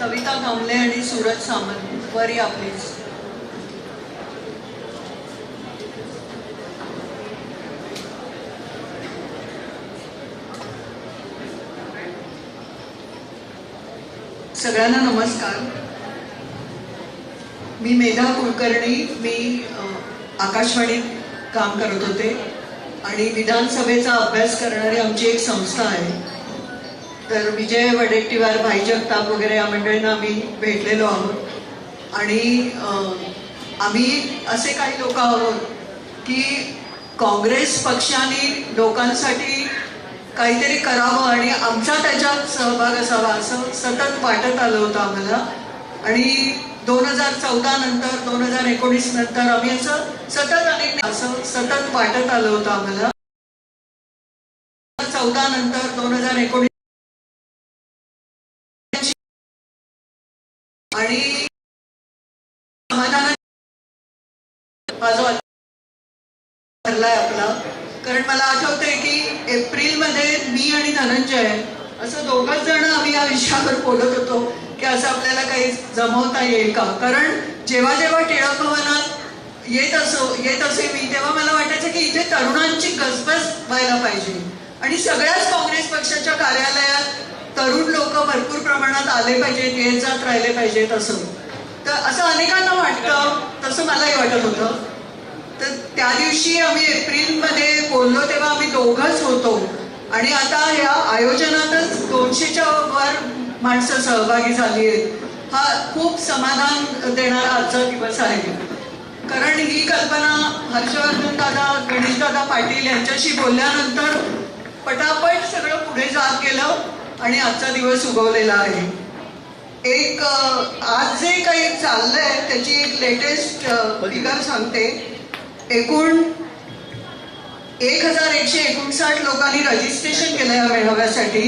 कविता कांबळे आणि सूरज सामंत वर या प्लीज सगळ्यांना नमस्कार. मी मेधा कुलकर्णी मी आकाशवाणीत काम करत होते आणि विधानसभेचा अभ्यास करणारी आमची एक संस्था आहे. तर विजय वडेट्टीवार भाई जगताप वगैरे या मंडळींना आम्ही भेटलेलो आहोत. आणि आम्ही असे काही लोक आहोत की काँग्रेस पक्षाने लोकांसाठी काहीतरी करावं आणि आमचा त्याच्यात सहभाग असावा असं सतत वाटत आलं होतं आम्हाला. आणि दोन हजार चौदा नंतर दोन हजार एकोणीस नंतर आम्ही असं सतत अनेक असं सतत वाटत आलं होतं आम्हाला. चौदा नंतर दोन हजार एकोणीस माझा ठरलाय आपला. कारण मला आठवतंय की एप्रिलमध्ये मी आणि धनंजय असं दोघच जण आम्ही या विषयावर बोलत होतो की असं आपल्याला काही जमवता येईल का? कारण जेव्हा जेव्हा टिळक भवनात येत असो येत असे मी तेव्हा मला वाटायचं की इथे तरुणांची गसबस व्हायला पाहिजे. आणि सगळ्याच काँग्रेस पक्षाच्या कार्यालयात तरुण लोक भरपूर प्रमाणात आले पाहिजेत येत जात राहिले पाहिजेत असं. तर असं अनेकांना वाटतं तसं मलाही वाटत होतं. तर त्या दिवशी आम्ही एप्रिलमध्ये बोललो तेव्हा आम्ही दोघंच होतो. आणि आता ह्या आयोजनातच दोनशेच्या वर माणसं सहभागी झाली आहेत हा खूप समाधान देणारा आजचा दिवस आहे. कारण ही कल्पना हर्षवर्धन दादा गणेश दादा पाटील यांच्याशी बोलल्यानंतर पटापट सगळं पुढे जात गेलं आणि आजचा दिवस उगवलेला आहे. एक आज जे काही चाललंय त्याची एक लेटेस्ट फिगर सांगते. एकूण एक हजार एकशे एकोणसाठ लोकांनी रजिस्ट्रेशन केलं या मेळाव्यासाठी.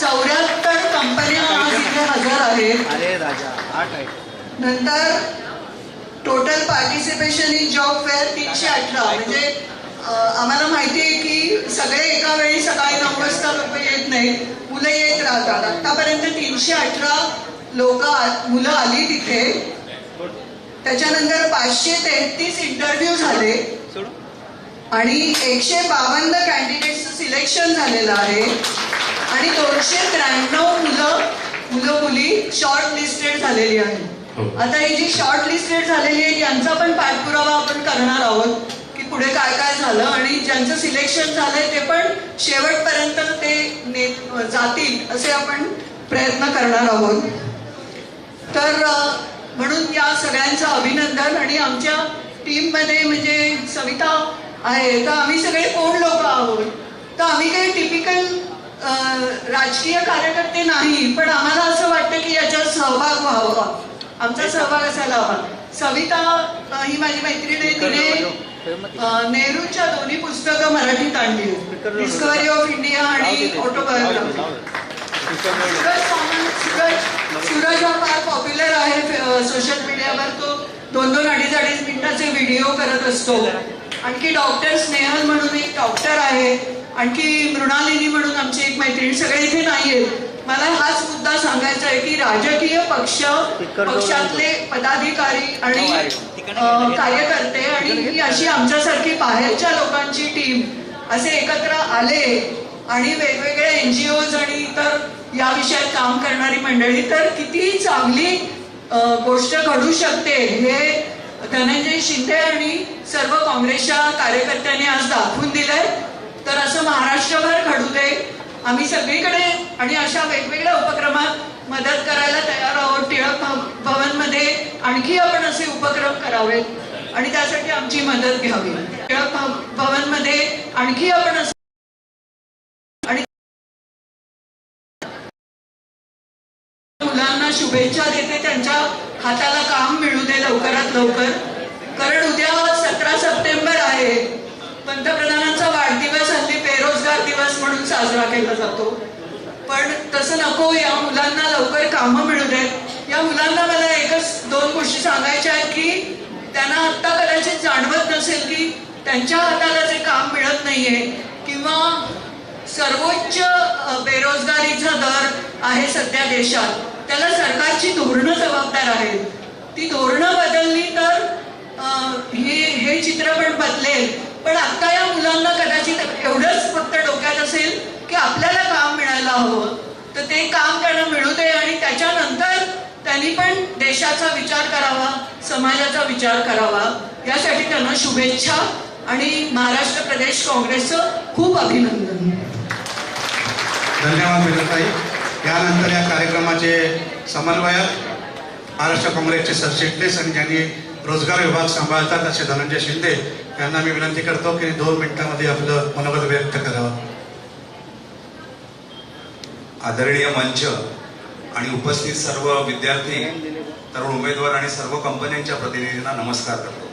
चौऱ्याहत्तर कंपन्या आज इथे हजर आहेत. नंतर total participation in job fair तीनशे अठरा. म्हणजे आम्हाला माहिती आहे की सगळे एका वेळी सकाळी नऊ वाजता लोक येत नाहीत. मुलं येत राहतात. आतापर्यंत तीनशे अठरा लोक मुलं आली तिथे. त्याच्यानंतर पाचशे तेहतीस इंटरव्ह्यू झाले. आणि एकशे बावन्न कॅन्डिडेटचं सिलेक्शन झालेलं आहे. आणि दोनशे त्र्याण्णव मुलं मुलं मुली शॉर्ट लिस्टेड झालेली आहेत. आता ही जी शॉर्ट लिस्टेड झालेली आहे यांचा पण पाठपुरावा आपण करणार आहोत की पुढे काय काय झालं. आणि ज्यांचं सिलेक्शन झालंय ते पण शेवटपर्यंत ते जातील असे आपण प्रयत्न करणार आहोत. तर म्हणून या सगळ्यांचं अभिनंदन आणि आमच्या टीममध्ये म्हणजे सविता आहे तर आम्ही सगळे कोण लोक आहोत? तर आम्ही काही टिपिकल राजकीय कार्यकर्ते नाही पण आम्हाला असं वाटतं की याच्यात सहभाग व्हावा आमचा सहभाग असायला हवा. सविता ही माझी मैत्रीण आहे तिने नेहरूंच्या दोन्ही पुस्तकं मराठीत आणली. डिस्कवरी ऑफ इंडिया आणि ऑटोबायोग्राफी सूरज हा फार पॉप्युलर आहे सोशल मीडियावर तो दोन दोन अडीच अडीच मिनिटाचे व्हिडिओ करत असतो. आणखी डॉक्टर स्नेहल म्हणून एक डॉक्टर आहे आणखी मृणालिनी म्हणून आमची एक मैत्रीण सगळे इथे नाहीयेत मला हाच मुद्दा सांगायचा आहे की राजकीय पक्ष पक्षातले पदाधिकारी आणि कार्यकर्ते आणि ही अशी आमच्यासारखी बाहेरच्या लोकांची टीम असे एकत्र आले आणि वेगवेगळे एन जी ओज आणि इतर या विषयात काम करणारी मंडळी तर किती चांगली गोष्ट घडू शकते हे धनंजय शिंदे आणि सर्व काँग्रेसच्या कार्यकर्त्यांनी आज दाखवून दिलंय. तर असं महाराष्ट्रभर घडू दे. आम्ही सगळीकडे आणि अशा वेगवेगळ्या उपक्रमात मदत करायला तयार आहोत. टिळक भव- भवनमध्ये आणखी आपण असे उपक्रम करावेत आणि त्यासाठी आमची मदत घ्यावी. टिळक भवन भवनमध्ये आणखी आपण असे शुभेच्छा देते. त्यांच्या हाताला काम मिळू दे लवकरात लवकर. कारण उद्या सतरा सप्टेंबर आहे. पंतप्रधानांचा वाढदिवस हल्ली बेरोजगार दिवस म्हणून साजरा केला जातो. पण तसं नको या मुलांना लवकर कामं मिळू देत या मुलांना मला एकच दोन गोष्टी सांगायच्या आहेत की त्यांना आत्ता कदाचित जाणवत नसेल की त्यांच्या हाताला जे काम मिळत नाहीये किंवा सर्वोच्च बेरोजगारीचा दर आहे सध्या देशात. त्याला सरकारची धोरणं जबाबदार आहेत. ती धोरणं बदलली तर हे हे चित्र पण बदलेल. पण आता या मुलांना कदाचित एवढंच फक्त डोक्यात असेल की आपल्याला काम मिळायला हवं. तर ते काम त्यांना मिळू दे आणि त्याच्यानंतर त्यांनी पण देशाचा विचार करावा समाजाचा विचार करावा. यासाठी त्यांना शुभेच्छा आणि महाराष्ट्र प्रदेश काँग्रेसचं खूप अभिनंदन. धन्यवाद मित्रताई. यानंतर या कार्यक्रमाचे समन्वयक महाराष्ट्र काँग्रेसचे सरचिटणीस आणि ज्यांनी रोजगार विभाग सांभाळतात असे धनंजय शिंदे यांना मी विनंती करतो की दोन मिनिटांमध्ये आपलं मनोगत व्यक्त करावं. आदरणीय मंच आणि उपस्थित सर्व विद्यार्थी तरुण उमेदवार आणि सर्व कंपन्यांच्या प्रतिनिधींना नमस्कार करतो.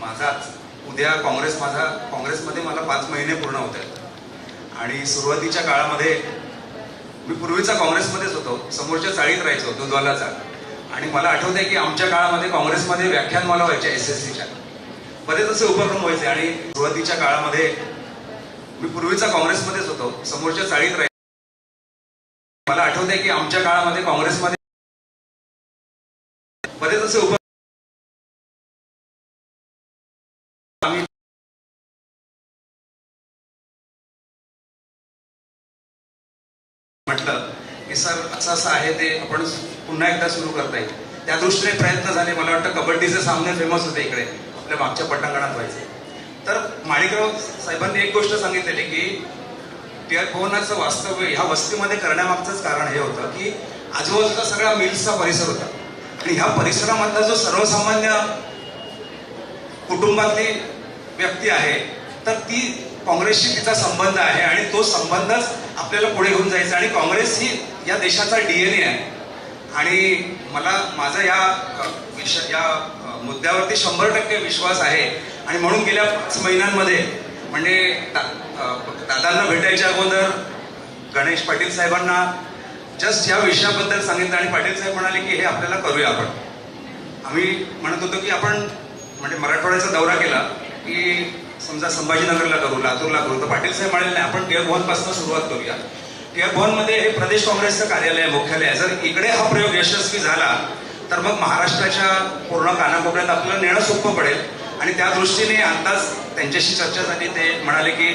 माझाच उद्या काँग्रेस माझा काँग्रेसमध्ये मला पाच महिने पूर्ण होत आहेत. आणि सुरुवातीच्या काळामध्ये मी पूर्वीचा काँग्रेसमध्येच होतो. समोरच्या चाळीत राहायचो दुधवालाचा आणि मला आठवत आहे की आमच्या काळामध्ये काँग्रेसमध्ये व्याख्यानमाला व्हायच्या एस एस सीच्या. बरेच असे उपक्रम व्हायचे आणि सुरुवातीच्या काळामध्ये मी पूर्वीचा काँग्रेसमध्येच होतो. समोरच्या चाळीत राहायचो. मला आठवत आहे की आमच्या काळामध्ये काँग्रेसमध्ये बरेच असे उप म्हटलं की सर असं असं आहे ते आपण पुन्हा एकदा सुरू करता येईल त्या दृष्टीने प्रयत्न झाले. मला वाटतं कबड्डीचे सामने फेमस होते इकडे आपल्या मागच्या पटांगणात व्हायचे. तर माणिकराव साहेबांनी एक गोष्ट सांगितलेली की टिअर भवनाचं वास्तव्य ह्या वस्तीमध्ये करण्यामागचंच कारण हे होतं की आजूबाजूचा सगळा मिल्सचा परिसर होता. आणि ह्या परिसरामधला जो सर्वसामान्य कुटुंबातली व्यक्ती आहे तर ती काँग्रेसशी तिचा संबंध आहे आणि तो संबंधच आपल्याला पुढे घेऊन जायचा आणि काँग्रेस ही या देशाचा डीएनए आहे. आणि मला माझा या विष या मुद्द्यावरती शंभर टक्के विश्वास आहे. आणि म्हणून गेल्या पाच महिन्यांमध्ये म्हणजे दा- दादांना भेटायच्या अगोदर गणेश पाटील साहेबांना जस्ट या विषयाबद्दल सांगितलं आणि पाटील साहेब म्हणाले की हे आपल्याला करूया आपण. आम्ही म्हणत होतो की आपण म्हणजे मराठवाड्याचा दौरा केला की समजा संभाजीनगरला करू लातूरला करू तर पाटील साहेब म्हणाले नाही आपण टिळक भवनपासून सुरुवात करूया टिळक भवनमध्ये हे प्रदेश काँग्रेसचं कार्यालय मुख्यालय आहे. जर इकडे हा प्रयोग यशस्वी झाला तर मग महाराष्ट्राच्या पूर्ण कानाकोपऱ्यात आपल्याला नेणं सोपं पडेल आणि त्या दृष्टीने आताच त्यांच्याशी चर्चा झाली ते म्हणाले की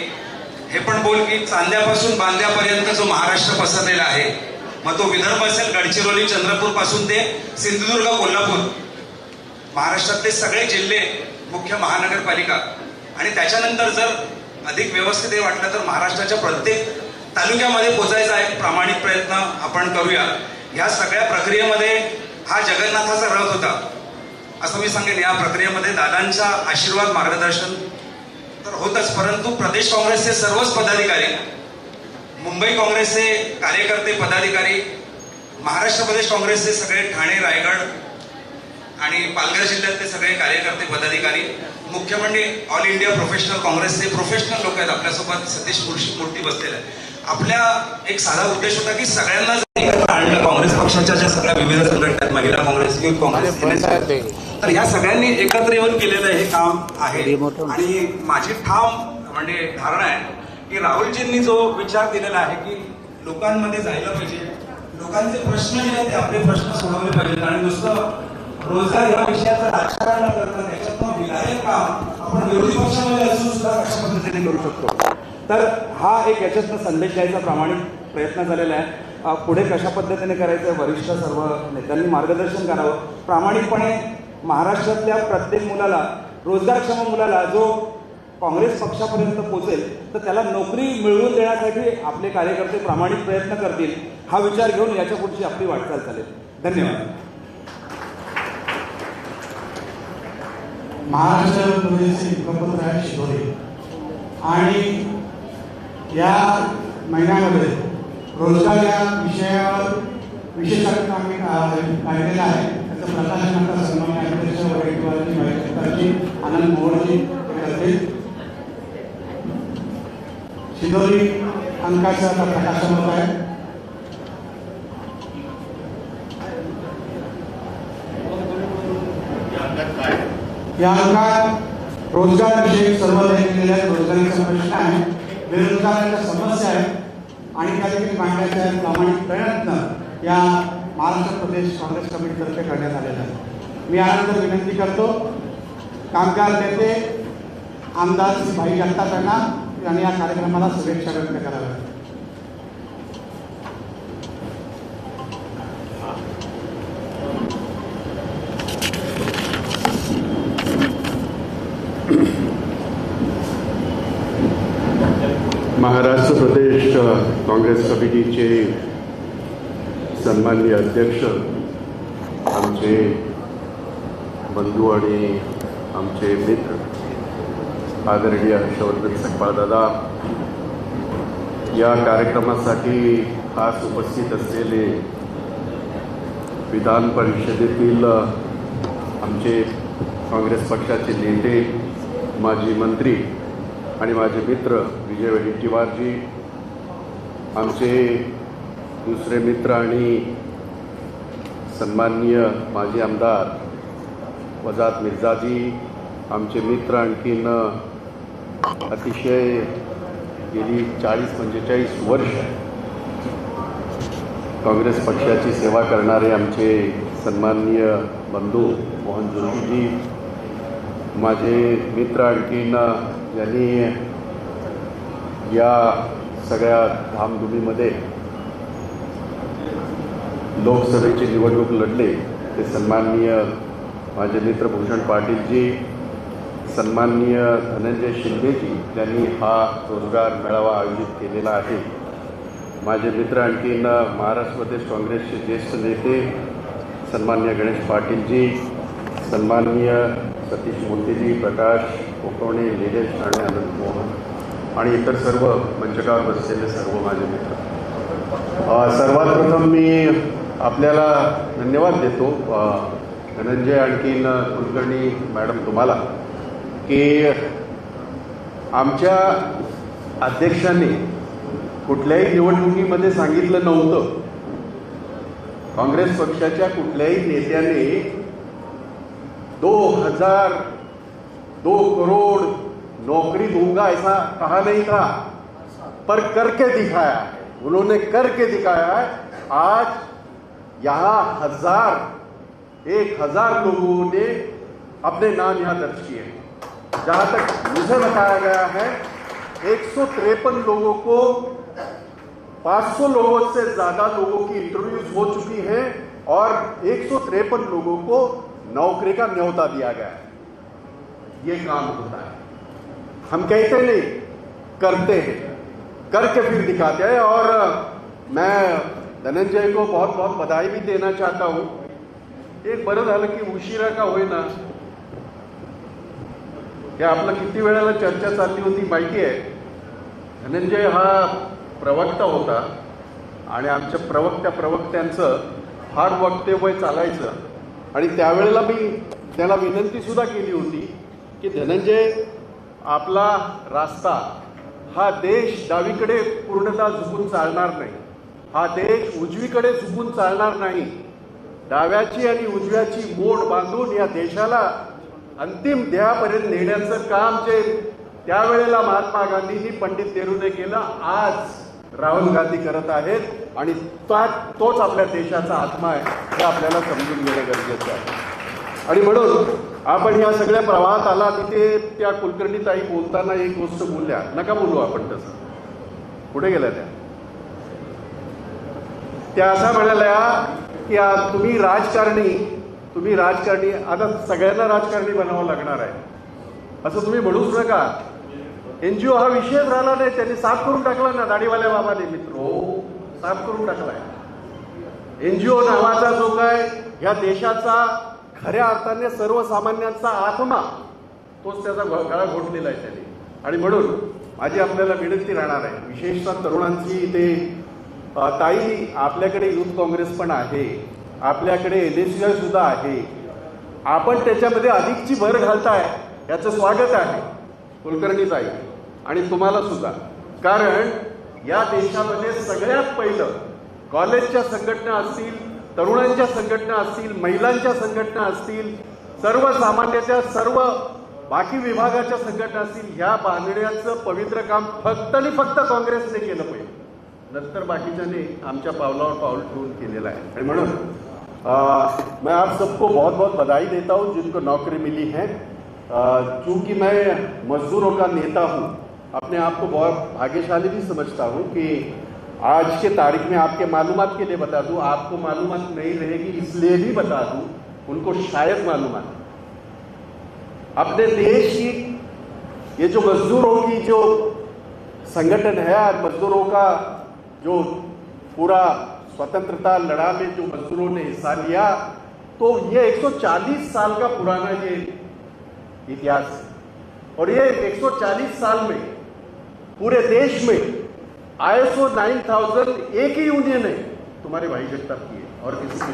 हे पण बोल की चांद्यापासून बांद्यापर्यंत जो महाराष्ट्र पसरलेला आहे मग तो विदर्भ असेल गडचिरोली चंद्रपूरपासून ते सिंधुदुर्ग कोल्हापूर महाराष्ट्रातले सगळे जिल्हे मुख्य महानगरपालिका आणि त्याच्यानंतर जर अधिक व्यवस्थित हे वाटलं तर महाराष्ट्राच्या प्रत्येक तालुक्यामध्ये पोचायचा एक प्रामाणिक प्रयत्न आपण करूया. ह्या सगळ्या प्रक्रियेमध्ये हा जगन्नाथाचा रथ होता. असं मी सांगेन या प्रक्रियेमध्ये दादांचा आशीर्वाद मार्गदर्शन तर होतच परंतु प्रदेश काँग्रेसचे सर्वच पदाधिकारी मुंबई काँग्रेसचे कार्यकर्ते पदाधिकारी महाराष्ट्र प्रदेश काँग्रेसचे सगळे ठाणे रायगड आणि पालघर जिल्ह्यातले सगळे कार्यकर्ते पदाधिकारी मुख्य म्हणजे ऑल इंडिया प्रोफेशनल काँग्रेसचे प्रोफेशनल लोक आहेत. आपल्यासोबत सतीश मुर्शी मूर्ती बसलेले आहेत. आपल्या एक साधा उद्देश होता की सगळ्यांना एकत्र आणलं काँग्रेस पक्षाच्या ज्या सगळ्या विविध संघटना आहेत, महिला काँग्रेस युथ काँग्रेस तर ह्या सगळ्यांनी एकत्र येऊन केलेलं हे काम आहे. आणि माझी ठाम म्हणजे धारणा आहे की राहुलजींनी जो विचार दिलेला आहे की लोकांमध्ये जायला पाहिजे. लोकांचे प्रश्न जे आहेत ते आपले प्रश्न सोडवले पाहिजेत. आणि नुसतं रोजगार या विषयाचं राजकारण न करता त्याच्यातनं विधायक काम आपण विरोधी पक्षामध्ये असून सुद्धा कशा पद्धतीने करू शकतो तर हा एक याच्यातनं संदेश द्यायचा प्रामाणिक प्रयत्न झालेला आहे. पुढे कशा पद्धतीने करायचं वरिष्ठ सर्व नेत्यांनी मार्गदर्शन करावं? प्रामाणिकपणे महाराष्ट्रातल्या प्रत्येक मुलाला रोजगारक्षम मुलाला जो काँग्रेस पक्षापर्यंत पोचेल तर त्याला नोकरी मिळवून देण्यासाठी आपले कार्यकर्ते प्रामाणिक प्रयत्न करतील हा विचार घेऊन याच्या पुढची आपली वाटचाल चालेल. धन्यवाद. महाराष्ट्र प्रदेशचे मुखपत्र आहे शिदोरी आणि या महिन्यामध्ये रोजगार या विषयावर विशेषज्ञ आम्ही का- काढलेलं आहे. त्याचं प्रकाशन आता सन्मान्य अध्यक्ष वडेट्टीवारजी भाईजी आनंद मोहनजी करतील. शिदोरी अंकाचं आता प्रकाशन होत आहे. या अंकात रोजगारविषयक सर्व केलेल्या रोजगारीचा प्रश्न आहे बेरोजगाराच्या समस्या आहेत आणि त्या देखील मांडण्याचे प्रामाणिक प्रयत्न या महाराष्ट्र प्रदेश काँग्रेस कमिटीतर्फे करण्यात आलेला आहे मी यानंतर विनंती करतो कामगार नेते आमदार श्री भाई जगताप यांना आणि या कार्यक्रमाला शुभेच्छा व्यक्त कराव्या महाराष्ट्र प्रदेश काँग्रेस कमिटीचे सन्माननीय अध्यक्ष आमचे बंधू आणि आमचे मित्र आदरणीय हर्षवर्धन सकपाळदादा या कार्यक्रमासाठी खास उपस्थित असलेले विधान परिषदेतील आमचे काँग्रेस पक्षाचे नेते माजी मंत्री आणि माझे मित्र विजय वडेट्टीवारजी आमचे दुसरे मित्र आणि सन्माननीय माजी आमदार वजात मिर्झाजी आमचे मित्र आणखीन अतिशय गेली चाळीस पंचेचाळीस वर्ष काँग्रेस पक्षाची सेवा करणारे आमचे सन्माननीय बंधू मोहन जोशीजी माझे मित्र आणखीन ज्यांनी या सगळ्या धामधुमीमध्ये लोकसभेची निवडणूक लढले ते सन्माननीय माझे मित्र भूषण पाटीलजी सन्माननीय धनंजय शिंदेजी त्यांनी हा रोजगार मेळावा आयोजित केलेला आहे. माझे मित्र आणखीन महाराष्ट्र प्रदेश काँग्रेसचे ज्येष्ठ नेते सन्माननीय गणेश पाटीलजी सन्माननीय सतीश मोतीजी प्रकाश कोकवणे निलेश आणि आनंद मोहन आणि इतर सर्व मंचकावर बसलेले सर्व माझे मित्र. सर्वात प्रथम मी आपल्याला धन्यवाद देतो धनंजय आणखीन कुलकर्णी मॅडम तुम्हाला की आमच्या अध्यक्षांनी कुठल्याही निवडणुकीमध्ये सांगितलं नव्हतं. काँग्रेस पक्षाच्या कुठल्याही नेत्याने दो हजार दो करोड़ नौकरी दूंगा ऐसा कहा नहीं था पर करके दिखाया उन्होंने करके दिखाया है. आज यहाँ हज़ार, एक हज़ार लोगों ने अपने नाम यहाँ दर्ज किए हैं। जहाँ तक मुझे बताया गया है, एक लोगों को 500 लोगों से ज़्यादा लोगों की इंटरव्यूज़ हो चुकी हैं और एक लोगों को नौकरी का न्योता दिया गया है। ये काम होता है। हम कहते नहीं, करते हैं। करके फिर दिखाते हैं और मैं धनंजय को बहुत बहुत बधाई भी देना चाहता हूं। एक बरं झालं की उशिरा का होईना। हे आपलं किती वेळेला चर्चा चालली होती माहिती आहे? धनंजय हा प्रवक्ता होता आणि आमच्या प्रवक्त्या प्रवक्त्यांचं फार वक्तव्य चालायचं. आणि त्यावेळेला मी त्याला विनंती सुद्धा केली होती की धनंजय आपला रास्ता हा देश डावीकडे पूर्णतः झुकून चालणार नाही. हा देश उजवीकडे झुकून चालणार नाही. डाव्याची आणि उजव्याची मोड बांधून या देशाला अंतिम ध्येयापर्यंत नेण्याचं काम जे त्यावेळेला महात्मा गांधींनी पंडित नेहरूने केलं आज राहुल गांधी करत आहेत आणि त्या तोच आपल्या देशाचा आत्मा आहे हे आपल्याला समजून घेणं गरजेचं आहे. आणि म्हणून आपण या सगळ्या प्रवाहात आला तिथे त्या कुलकर्णीताई बोलताना एक गोष्ट बोलल्या. नका बोलू आपण तसं. पुढे गेल्या त्या? त्या असा म्हणाल्या की तुम्ही राजकारणी तुम्ही राजकारणी आता सगळ्यांना राजकारणी बनावं लागणार आहे. असं तुम्ही म्हणूच नका. एनजीओ हा विषयच राहिला नाही त्यांनी साफ करून टाकला ना दाढीवाल्या बाबाने मित्रो. साफ करून टाकलाय एनजीओ नावाचा जो काय या देशाचा खऱ्या अर्थाने सर्वसामान्यांचा आत्मा तोच त्याचा गळा घोटलेला आहे त्याने. आणि म्हणून माझी आपल्याला विनंती राहणार आहे. विशेषतः तरुणांची ते ताई आपल्याकडे युथ काँग्रेस पण आहे. आपल्याकडे एन एस सुद्धा आहे. आपण त्याच्यामध्ये अधिकची भर घालताय याचं स्वागत आहे. कुलकर्णी ताई आणि तुम्हाला सुद्धा. कारण या देशामध्ये सगळ्यात पहिलं कॉलेजच्या संघटना असतील तरुणांच्या संघटना असतील महिलांच्या संघटना असतील सर्वसामान्याच्या सर्व बाकी विभागाच्या संघटना असतील ह्या बांधण्याचं पवित्र काम फक्त आणि फक्त काँग्रेसने केलं पाहिजे. नंतर बाकीच्याने आमच्या पावलावर पाऊल ठेवून केलेलं म्हणून मैं आप सबको बहुत बहुत बधाई देता हूँ, जिनको नौकरी मिली है। चूँकि मैं मजदूरों का नेता हूँ, अपने आप को बहुत भाग्यशाली भी समझता हूँ कि आज के तारीख में आपके मालूमात के लिए बता दूँ, आपको मालूम नहीं रहेगी, इसलिए भी बता दूँ, उनको शायद मालूमात अपने देश की, ये जो मजदूरों की जो संगठन है आज मजदूरों का जो पूरा स्वतंत्रता लड़ा में जो मजदूरों ने हिस्सा लिया तो ये 140 साल का पुराना ये इतिहास है। और ये 140 साल में पूरे देश में आईएसओ 9000 एक ही यूनियन है तुम्हारे भाई जगताप की है और किसी की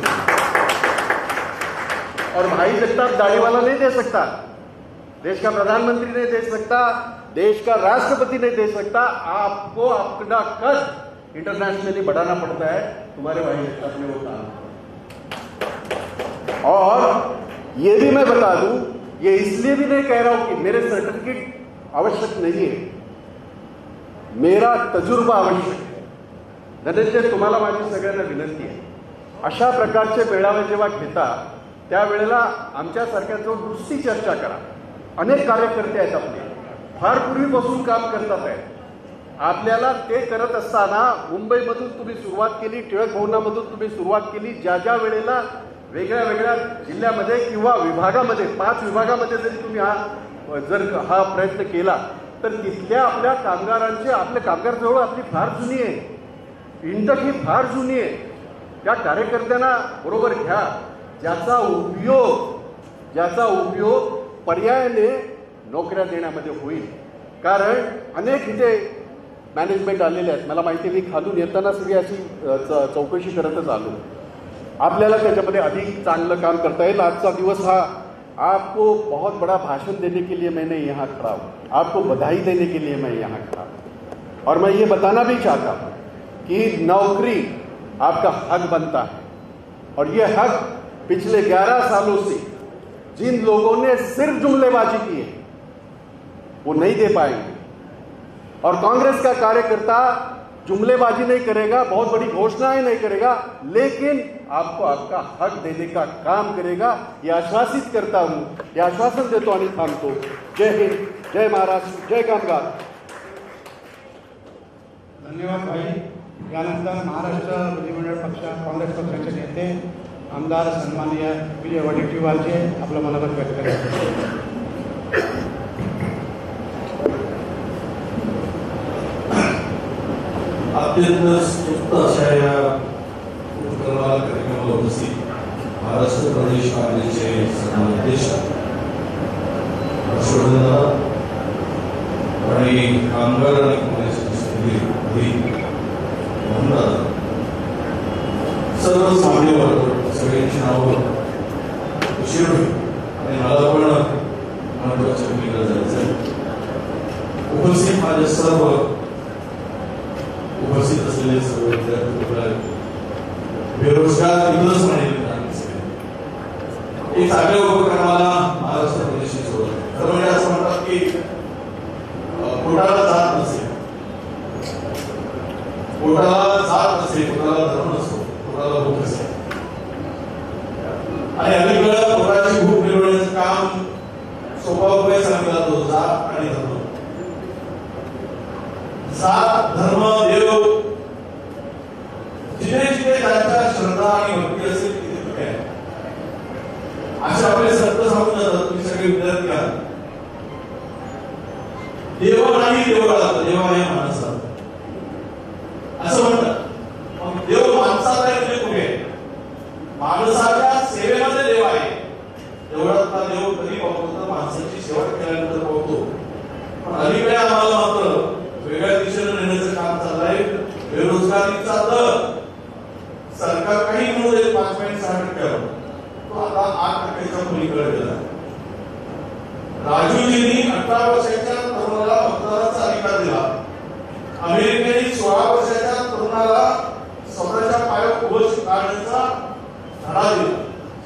और भाई जगताप दाढ़ी वाला नहीं दे सकता, देश का प्रधानमंत्री नहीं दे सकता, देश का राष्ट्रपति नहीं दे सकता, आपको अपना कद इंटरनेशनली बढ़ाना पड़ता है तुम्हारे भाई जगताप ने वो काम और ये भी मैं बता दूं ये इसलिए भी नहीं कह रहा हूं कि मेरे सर्टिफिकेट आवश्यक नहीं है मेरा तजुर्बा आवश्यक आहे धनंजय तुम्हाला माझी सगळ्यांना विनंती आहे अशा प्रकारचे मेळावे जेव्हा घेता त्यावेळेला आमच्यासारख्यांजवळ नुसती चर्चा करा अनेक कार्यकर्ते आहेत आपले फार पूर्वीपासून काम करतात आहेत आपल्याला ते करत असताना मुंबईमधून तुम्ही सुरुवात केली टिळक भवनामधून तुम्ही सुरुवात केली ज्या ज्या वेळेला वेगळ्या वेगळ्या जिल्ह्यामध्ये किंवा विभागामध्ये पाच विभागामध्ये जरी तुम्ही हा जर हा प्रयत्न केला तर तिथल्या आपल्या कामगारांचे आपल्या कामगार जवळ आपली फार जुनी आहे. इंटक ही फार जुनी आहे. त्या कार्यकर्त्यांना बरोबर घ्या. ज्याचा उपयोग ज्याचा उपयोग पर्यायाने नोकऱ्या देण्यामध्ये होईल. कारण अनेक इथे मॅनेजमेंट आलेले आहेत. मला माहिती आहे, मी खालून च- चौकशी करतच आलो. त्याच्यामध्ये अधिक चांगलं काम करता येईल. आजचा दिवस हा आपको बहुत बड़ा भाषण देने के लिए मैंने यहाँ खड़ा हूँ. आपको बधाई देने के लिए मैं यहाँ खड़ा हूँ. और मैं ये बताना भी चाहता हूँ कि नौकरी आपका हक बनता है. और ये हक पिछले 11 सालों से जिन लोगों ने सिर्फ़ जुमलेबाजी की है, वो नहीं दे पाएँगे. और कांग्रेस का कार्यकर्ता जुमलेबाजी नहीं करेगा, बहुत बड़ी घोषणाएँ नहीं करेगा, लेकिन आपको आपका हक देने का काम करेगा। ये आश्वासित करता हूँ, ये आश्वासन देतो आणि थांबतो जय हिंद, जय महाराष्ट्र, जय कामगार। धन्यवाद भाई। यानंतर महाराष्ट्र विधिमंडळ पक्ष, काँग्रेस पक्षाचे नेते, आमदार सन्माननीय विजय वडेट्टीवारचे आपलं मनोगत व्यक्त करतात अत्यंत स्तुत अशा या उपक्रमाला कार्यक्रमाला उपस्थित महाराष्ट्र प्रदेश काँग्रेसचे सन्मान आणि कामगार आणि काँग्रेसचे सर्व सामने वर्ग सगळ्यांची नावं उशीर होईल आणि मला पण महत्त्वाच्या भूमिका जायचं आहे. उपस्थित माझे सर्व उपस्थित असलेले सर्व विद्यार्थी वर्ग आहेत. बेरोजगार इथंच म्हणेल आम्ही सगळे. एक चांगल्या उपक्रमाला महाराष्ट्र प्रदेशची सुरुवात खरं म्हणजे असं म्हणतात की अं, पोटाला जात नसेल पोटाला जात नसेल पोटाला धर्म नसतो पोटाला भूक असेल आणि अलीकडे पोटाची भूक मिळवण्याचं काम सोपा उपाय सांगितला जातो जात आणि धर्म जात धर्म देव जिथे जिथे त्यांच्या श्रद्धा आणि भक्ती असेल तिथे तिथे आहे असे आपले संत सांगून जातात तुम्ही सगळे विद्यार्थी आहात देव नाही देव राहतो देव आहे माणसात असं म्हणतात मग देव माणसात आहे म्हणजे कुठे आहे? माणसाच्या सेवेमध्ये देव आहे तेवढा देव कधी पाहतो तर माणसाची सेवा केल्यानंतर पाहतो पण अलीकडे आम्हाला मात्र वेगळ्या दिशेने नेण्याचं काम चाललंय बेरोजगारीचा दर सरकार काही म्हणू दे पाच पॉईंट सहा टक्क्यावर तो आता आठ टक्क्याच्या पलीकडे गेला राजूजींनी अठरा वर्षाच्या तरुणाला मतदानाचा अधिकार दिला अमेरिकेने सोळा वर्षाच्या तरुणाला स्वतःच्या पायावर उभं काढण्याचा धडा दिला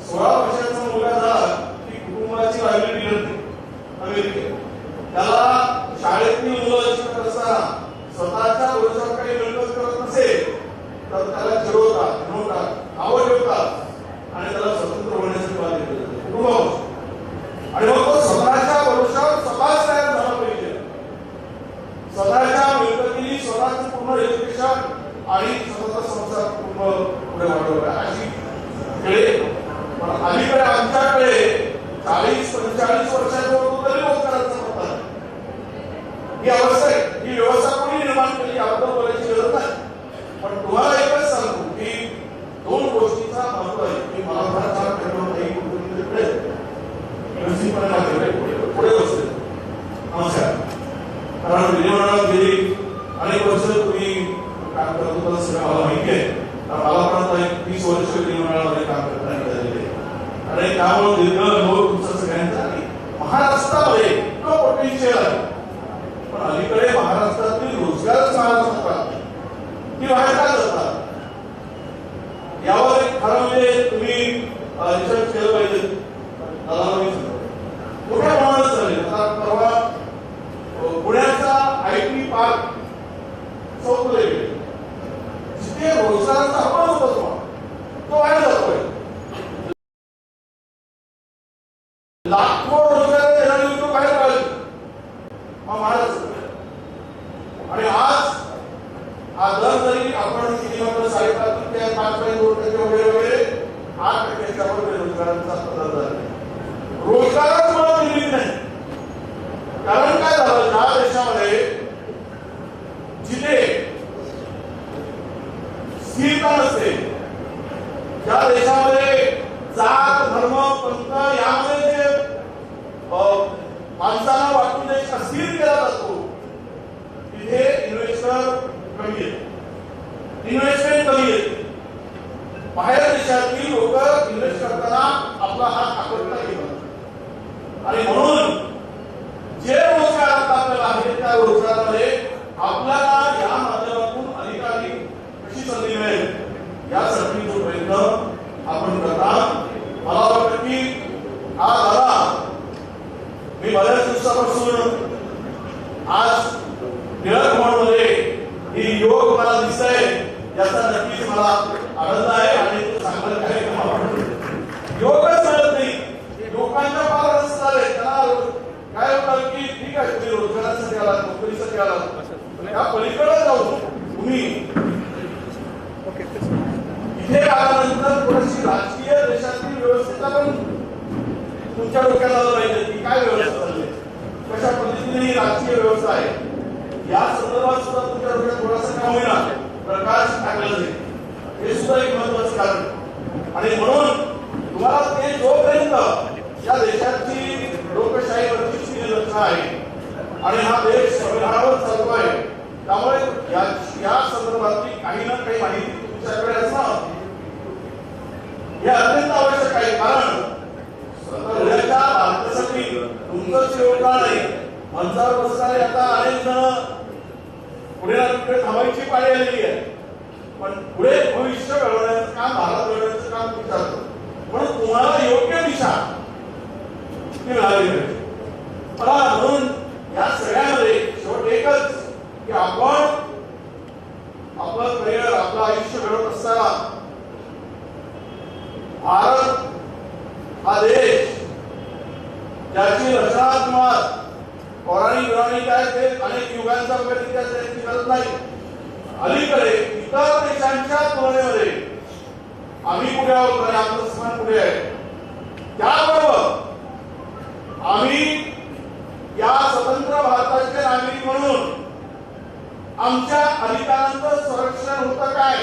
सोळा वर्षाचा मुलगा झाला की कुटुंबाची लायबिलिटी ठरते अमेरिकेत त्याला शाळेतली मुलं शिकत असताना स्वतःच्या भरोशावर काही मिळकत करत नसेल नसेल तर त्याला चिडवतात म्हणवतात नावं ठेवतात आणि त्याला स्वतंत्र होण्यासाठी वाद केले जाते कुटुंबावर आणि मग तो स्वतःच्या भरोशावर स्वतःच तयार झाला पाहिजे स्वतःच्या मिळकतीने स्वतःचं पूर्ण एज्युकेशन आणि स्वतःचा संसार पूर्ण पुढे वाढवला अशी खेळे पण अलीकडे आमच्याकडे चाळीस पंचेचाळीस वर्षाचा होतो तरी रोजगाराचा पत्ता नाही. ही अवस्था आहे ही व्यवस्था कोणी निर्माण केली याबद्दल बोलायची गरज नाही पण तुम्हाला एकच सांगू की दोन गोष्टीचा महत्त्व आहे की मला फार छान भेटलो नाही कुठे पुढे व्यवस्थितपणे माझ्याकडे पुढे पुढे बसले नमस्कार कारण विधिमंडळात गेली अनेक वर्ष तुम्ही काम करत होता सगळं मला माहिती आहे कारण मला पण आता एक तीस वर्ष विधिमंडळामध्ये काम करताना झालेले आहे. आणि त्यामुळे दीर्घ अनुभव तुमचा सगळ्यांचा आणि महाराष्ट्रामध्ये इतकं पोटेन्शियल आहे पण अलीकडे महाराष्ट्रातील रोजगारच महाराष्ट्रात ती बाहेर का जातात यावर एक खरं म्हणजे तुम्ही रिसर्च केलं पाहिजे मला मी सांगतो. मोठ्या प्रमाणात चालेल आता परवा अ, पुण्याचा आय टी पार्क चौकले जिथे रोजगाराचा आपण होतो तो तो बाहेर जातोय लाखो रोजगार देणारे उद्योग बाहेर राहिले मग महाराष्ट्र आणि आज हा दर जरी आपण किती मात्र साडेपाच टक्के पाच पॉईंट दोन टक्के वगैरे वगैरे आठ टक्क्याच्या वर बेरोजगारांचा दर झाला रोजगारच मला दिली नाही कारण काय झालं ज्या देशामध्ये जिथे स्थिरता नसते या देशामध्ये जात धर्म पंथ यामध्ये जे माणसाला वाटून एक अस्थिर केला जातो तिथे इन्व्हेस्टर कमी आहेत इन्व्हेस्टमेंट कमी आहे बाहेर देशातील लोक इन्व्हेस्ट करताना आपला हात आकडता घेतात आणि म्हणून जे रोजगार आता आपल्याला आहेत त्या रोजगारामध्ये आपल्याला या माध्यमातून अधिकाधिक कशी संधी मिळेल यासाठी जो प्रयत्न मला वाटतं की हा झाला मी बऱ्याच दिवसापासून आज टिळकमोडमध्ये ही योग मला दिसतंय याचा नक्कीच मला आनंद आहे आणि चांगला कार्यक्रम आवडतो योगच मिळत नाही. लोकांच्या रस झाले त्यांना काय होतं की ठीक आहे तुम्ही रोजगारासाठी आलात नोकरीसाठी आलात. या पलीकडे जाऊन तुम्ही इथे आल्यानंतर थोडीशी राजकीय देशातील व्यवस्थेचा पण तुमच्या डोक्यात पाहिजे की काय व्यवस्था चालली कशा पद्धतीने ही राजकीय व्यवस्था आहे या संदर्भात सुद्धा तुमच्या डोक्यात थोडासा का होईना प्रकाश टाकला जाईल हे सुद्धा एक महत्वाचं कारण आणि म्हणून तुम्हाला ते जोपर्यंत या देशाची लोकशाहीवरची स्थिर रचना आहे आणि हा देश संविधानावर चालतोय त्यामुळे या या संदर्भातली काही ना काही माहिती तुमच्याकडे असणं हे अत्यंत आवश्यक आहे कारण स्वतः उद्याच्या भारतासाठी तुमचंच योगदान आहे. मंचावर बसणारे आता अनेक जण पुढे तिकडे थांबायची पाळी आलेली आहे. पण पुढे भविष्य घडवण्याचं काम भारत घडवण्याचं काम तुम्ही म्हणून तुम्हाला योग्य दिशा ती मिळाली पाहिजे मला म्हणून या सगळ्यामध्ये शेवट एकच की आपण आपलं करिअर आपलं आयुष्य घडवत असताना भारत हा देश ज्याची रचनात्मक पौराणिक पौराणिक काय ते अनेक युगांचा वगैरे इतिहास त्यांची गरज नाही. अलीकडे इतर देशांच्या तुलनेमध्ये आम्ही कुठे आहोत? आणि आपलं स्थान कुठे आहे? त्याबरोबर आम्ही या स्वतंत्र भारताचे नागरिक म्हणून आमच्या अधिकारांचं संरक्षण होतं काय?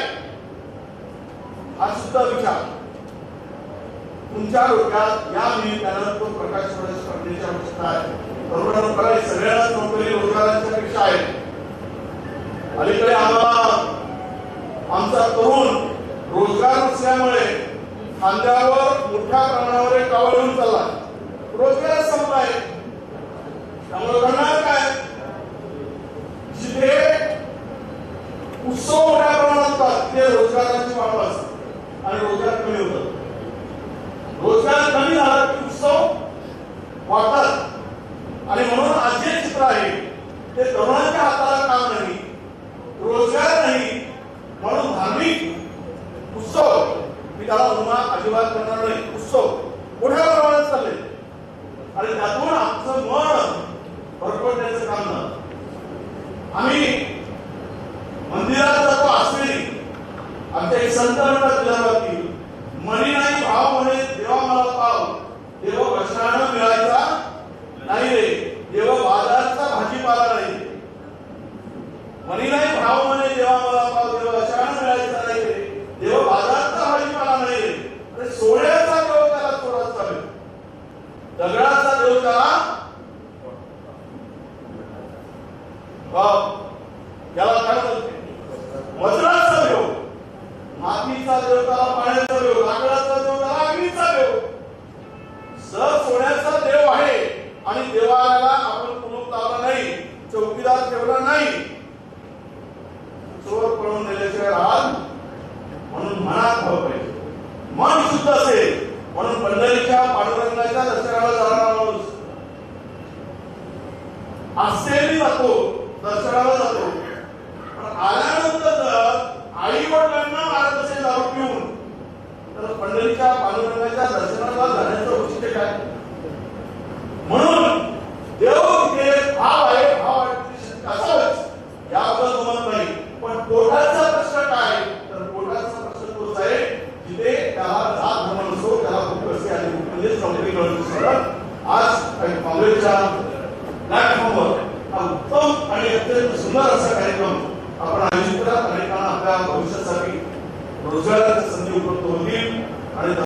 हा सुद्धा विचार. तुमच्या डोक्यात या निमित्तानं तो प्रकाश प्रवेश करण्याची आवश्यकता आहे. तरुणांना कळाय नोकरी रोजगारांच्या पेक्षा आहे. अलीकडे आम्हाला आमचा तरुण रोजगार नसल्यामुळे खांद्यावर मोठ्या प्रमाणावर एक कावळ येऊन चालला. रोजगारच संपलाय त्यामुळे घडणार काय? जिथे उत्सव मोठ्या प्रमाणात असतात तिथे रोजगाराची वाढ असते आणि रोजगार कमी होतात. रोजगार कमी झाला की उत्सव वाढतात. आणि म्हणून आज जे चित्र आहे ते तरुणांच्या हाताला काम नाही रोजगार नाही म्हणून धार्मिक उत्सव. मी त्याला उन्हा अजिबात करणार नाही. उत्सव मोठ्या प्रमाणात चालले. आणि त्यातून आमचं मन शुद्ध असेल. म्हणून पंढरीच्या पांडुरंगाच्या दर्शनाला जाणारा माणूस असेल जातो दर्शनाला जातो. पण आल्यानंतर आई वडिलांना मारत असेल दारू पिऊन तर पंढरीच्या पांडुरंगाच्या दर्शनाला जाण्याचं औचित्य काय? संस्थेच्या प्लॅटफॉर्मवर आणि सुंदर असा कार्यक्रम आपण आयोजित करा अनेकांना आपल्या भविष्यासाठी रोजगाराच्या संधी उपलब्ध होतील आणि